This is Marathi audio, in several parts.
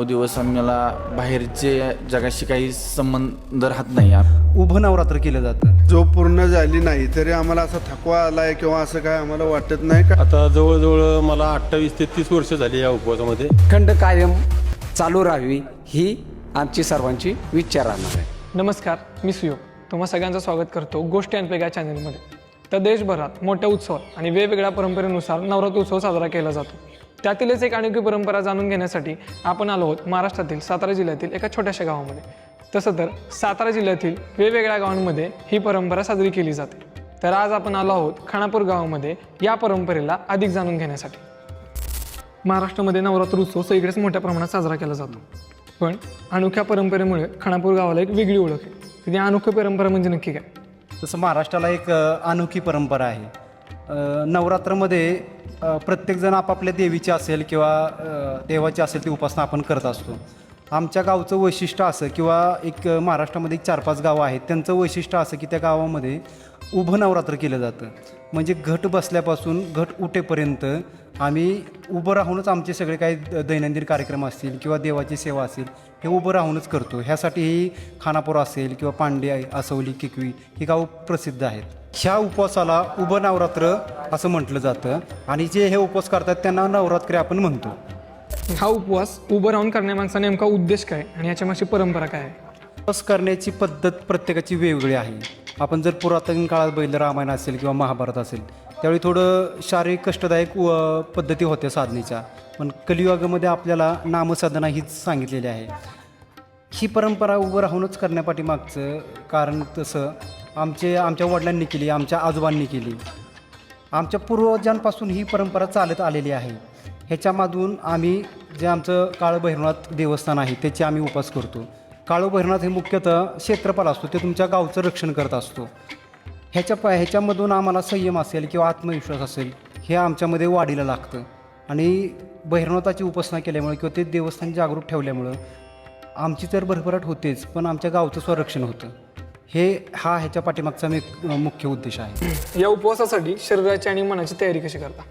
नऊ दिवस आम्हाला बाहेरचे जगाशी काही संबंध राहत नाही उभं नवरात्र केलं जातं. जो पूर्ण झाली नाही तरी आम्हाला असा थकवा आलाय किंवा असं काय आम्हाला वाटत नाही का? आता जवळजवळ मला अठ्ठावीस ते तीस वर्ष झाली या उपवासामध्ये. खंड कायम चालू राहावी ही आमची सर्वांची विचार राहणार आहे. नमस्कार मी सुयोग. तुम्हा सगळ्यांचं स्वागत करतो गोष्टी अनपेग चॅनलमध्ये तर देशभरात मोठ्या उत्सवात आणि वेगवेगळ्या परंपरेनुसार नवरात्र उत्सव साजरा केला जातो. त्यातीलच एक अनोखी परंपरा जाणून घेण्यासाठी आपण आलो आहोत महाराष्ट्रातील सातारा जिल्ह्यातील एका छोट्याशा गावामध्ये. तसं तर सातारा जिल्ह्यातील वेगवेगळ्या गावांमध्ये ही परंपरा साजरी केली जाते. तर आज आपण आलो आहोत खानापूर गावामध्ये या परंपरेला अधिक जाणून घेण्यासाठी. महाराष्ट्रामध्ये नवरात्र उत्सव सगळेच मोठ्या प्रमाणात साजरा केला जातो. पण अनोख्या परंपरेमुळे खानापूर गावाला एक वेगळी ओळख आहे. तिथे ती अनोखी परंपरा म्हणजे नक्की काय? तसं महाराष्ट्राला एक अनोखी परंपरा आहे. नवरात्रामध्ये प्रत्येकजण आपापल्या देवीची असेल किंवा देवाची असेल ती उपासना आपण करत असतो. आमच्या गावचं वैशिष्ट्य असं किंवा एक महाराष्ट्रामध्ये एक चार पाच गावं आहेत त्यांचं वैशिष्ट्य असं की त्या गावामध्ये उभं नवरात्र केलं जातं. म्हणजे घट बसल्यापासून घट उठेपर्यंत आम्ही उभं राहूनच आमचे सगळे काही दैनंदिन कार्यक्रम असतील किंवा देवाची सेवा असेल हे उभं राहूनच करतो. ह्यासाठी ही खानापूर असेल किंवा पांडे आहे, आसवली किकवी ही गाव प्रसिद्ध आहेत. ह्या उपवासाला उभं नवरात्र असं म्हटलं जातं आणि जे हे उपवास करतात त्यांना नवरात्री आपण म्हणतो. हा उपवास उभं राहून करण्यामागचा नेमका उद्देश काय आणि याच्या मागची परंपरा काय उपवास करण्याची पद्धत प्रत्येकाची वेगवेगळी आहे. आपण जर पुरातन काळात बैल रामायण असेल किंवा महाभारत असेल त्यावेळी थोडं शारीरिक कष्टदायक व पद्धती होत्या साधनेच्या. पण कलियुगामध्ये आपल्याला नामसाधना हीच सांगितलेली आहे. ही परंपरा उभं राहूनच करण्यापाठीमागचं कारण तसं आमचे आमच्या वडिलांनी केली आमच्या आजोबांनी केली. आमच्या पूर्वजांपासून ही परंपरा चालत आलेली आहे. ह्याच्यामधून आम्ही जे आमचं काळभैरवनाथ देवस्थान आहे त्याची आम्ही उपास करतो. काळभैरवनाथ हे मुख्यतः क्षेत्रपाल असतो. ते तुमच्या गावचं रक्षण करत असतो. ह्याच्या प ह्याच्यामधून आम्हाला संयम असेल किंवा आत्मविश्वास असेल हे आमच्यामध्ये वाढीला लागतं. आणि भैरवनाथाची उपासना केल्यामुळे किंवा ते देवस्थान जागरूक ठेवल्यामुळं आमची तर भरभराट होतेच पण आमच्या गावचं संरक्षण होतं. हे हा ह्याच्या पाठीमागचा मी मुख्य उद्देश आहे. या उपवासासाठी शरीराची आणि मनाची तयारी कशी करता?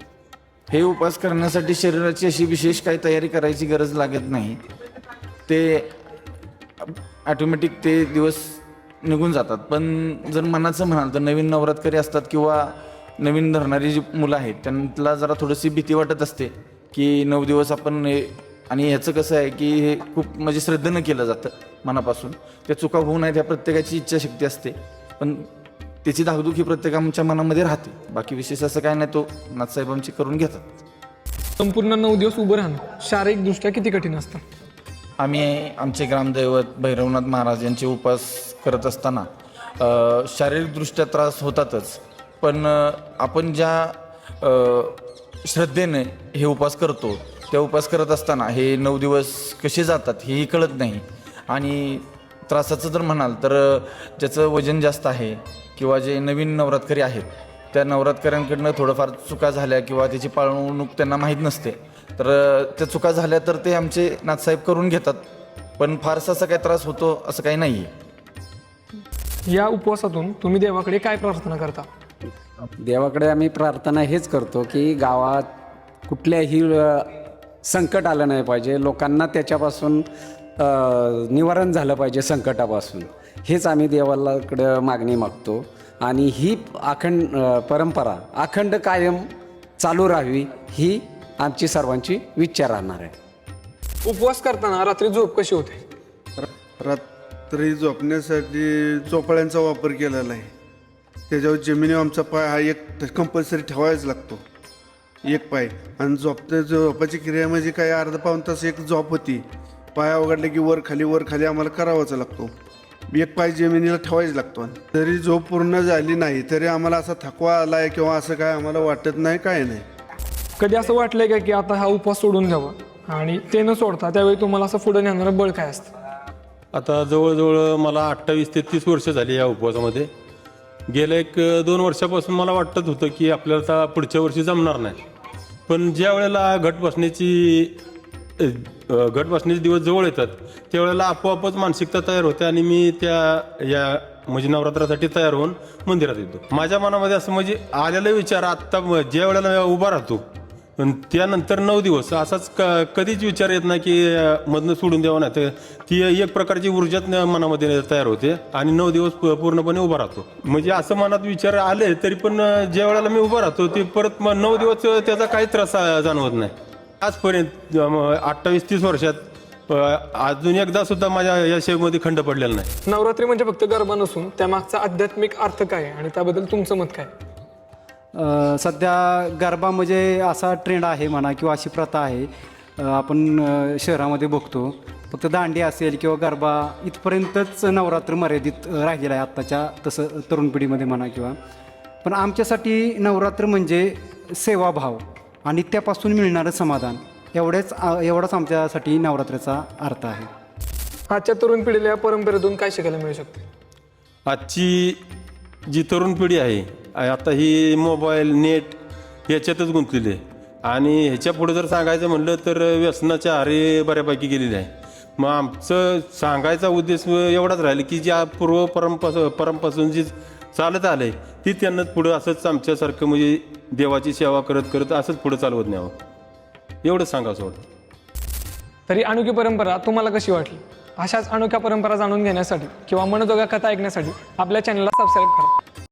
हे उपवास करण्यासाठी शरीराची अशी विशेष काही तयारी करायची गरज लागत नाही. ते ॲटोमॅटिक ते दिवस निघून जातात. पण जर मनाचं म्हणाल तर नवीन नवरात्रकरी असतात किंवा नवीन धरणारी जी मुलं आहेत त्यांना जरा थोडीशी भीती वाटत असते की नऊ दिवस आपण हे आणि ह्याचं कसं आहे की हे खूप म्हणजे श्रद्धेनं केलं जातं मनापासून. त्या चुका होऊ नयेत ह्या प्रत्येकाची इच्छाशक्ती असते. पण त्याची धाकधूक ही प्रत्येकाच्या मनामध्ये राहते. बाकी विशेष असं काय नाही तो नाथसाहेब आमची करून घेतात. संपूर्ण नऊ दिवस उभं राहणं शारीरिकदृष्ट्या किती कठीण असतं? आम्ही आमचे ग्रामदैवत भैरवनाथ महाराज यांचे उपास करत असताना शारीरिकदृष्ट्या त्रास होतातच. पण आपण ज्या श्रद्धेने हे उपास करतो त्या उपास करत असताना हे नऊ दिवस कसे जातात हेही कळत नाही. आणि त्रासाचं जर म्हणाल तर ज्याचं वजन जास्त आहे किंवा जे नवीन नवरात्रकरी आहेत त्या नवरात्रकऱ्यांकडनं थोडंफार चुका झाल्या किंवा त्याची पाळवणूक त्यांना माहीत नसते. तर त्या चुका झाल्या तर ते आमचे नाथसाहेब करून घेतात. पण फारसा असा काही त्रास होतो असं काही नाही आहे या उपवासातून तुम्ही देवाकडे काय प्रार्थना करता? देवाकडे आम्ही प्रार्थना हेच करतो की गावात कुठल्याही संकट आलं नाही पाहिजे. लोकांना त्याच्यापासून निवारण झालं पाहिजे संकटापासून. हेच आम्ही देवालाकडं मागणी मागतो. आणि ही अखंड परंपरा अखंड कायम चालू राहावी ही आमची सर्वांची विचार राहणार आहे. उपवास करताना रात्री झोप कशी होते? रात्री झोपण्यासाठी चोपड्यांचा वापर केलेला आहे. त्याच्यावर जमिनीवर आमचा पाय हा एक कंपल्सरी ठेवायच लागतो. एक पाय. आणि झोपते झोपाची क्रिया म्हणजे काय? अर्धा पाऊन तास एक झोप होती. पाय उघडले की वर खाली वर खाली आम्हाला करावाच लागतो. एक पाय जमिनीला ठेवायच लागतो. तरी झोप पूर्ण झाली नाही तरी आम्हाला असा थकवा आलाय किंवा असं काय आम्हाला वाटत नाही काय नाही. कधी असं वाटलंय का की आता हा उपवास सोडून द्यावा आणि ते न सोडता त्यावेळी तुम्हाला असं पुढे नेणारं बळ काय असतं? आता जवळजवळ मला अठ्ठावीस ते तीस वर्ष झाली या उपवासामध्ये. गेल्या एक दोन वर्षापासून मला वाटत होतं की आपल्याला आता पुढच्या वर्षी जमणार नाही. पण ज्या वेळेला घट बसण्याची घट बसण्याचे दिवस जवळ येतात. त्यावेळेला आपोआपच मानसिकता तयार होते आणि मी त्या या म्हणजे नवरात्रासाठी तयार होऊन मंदिरात येतो. माझ्या मनामध्ये असं म्हणजे आलेला विचार आत्ता ज्या वेळेला उभा राहतो त्यानंतर नऊ दिवस असाच क कधीच विचार येत नाही की मधनं सोडून द्यावं नाही. तर ती एक प्रकारची ऊर्जाच मनामध्ये तयार होते आणि नऊ दिवस प- पूर्णपणे उभा राहतो. म्हणजे असं मनात विचार आले तरी पण ज्या वेळेला मी उभा राहतो ते परत नऊ दिवस त्याचा काही त्रास जाणवत नाही. आजपर्यंत अठ्ठावीस तीस वर्षात अजून एकदा सुद्धा माझ्या या शेवमध्ये खंड पडलेला नाही. नवरात्री म्हणजे फक्त गरबा नसून त्यामागचा आध्यात्मिक अर्थ काय आहे आणि त्याबद्दल तुमचं मत काय अ, सध्या गरबा म्हणजे असा ट्रेंड आहे म्हणा किंवा अशी प्रथा आहे. अ, आपण अ, शहरामध्ये बघतो फक्त दांडी असेल किंवा गरबा इथपर्यंतच नवरात्र मर्यादित अ, राहिलेलं आहे आत्ताच्या तसं तरुण पिढीमध्ये म्हणा किंवा. पण आमच्यासाठी नवरात्र म्हणजे सेवाभाव. आणि त्यापासून मिळणारं समाधान एवढेच एवढाच आमच्यासाठी नवरात्राचा अर्थ आहे. आजच्या तरुण पिढीला या परंपरेतून काय शिकायला मिळू शकते? आजची जी तरुण पिढी आहे आता ही मोबाईल नेट याच्यातच गुंतलेली आहे. आणि ह्याच्या पुढे जर सांगायचं म्हणलं तर व्यसनाच्या आरे बऱ्यापैकी गेलेले आहे. मग आमचं सांगायचा उद्देश एवढाच राहिला की ज्या पूर्व परंपास परंपासून जी चालत आलं आहे ती त्यांना पुढं असंच आमच्यासारखं म्हणजे देवाची सेवा करत करत असंच पुढं चालवत न्यावं. एवढंच सांगावं सोड तरी अनोखी परंपरा तुम्हाला कशी वाटली? अशाच अनोख्या परंपरा जाणून घेण्यासाठी किंवा मनोजोगा कथा ऐकण्यासाठी आपल्या चॅनलला सबस्क्राईब करा.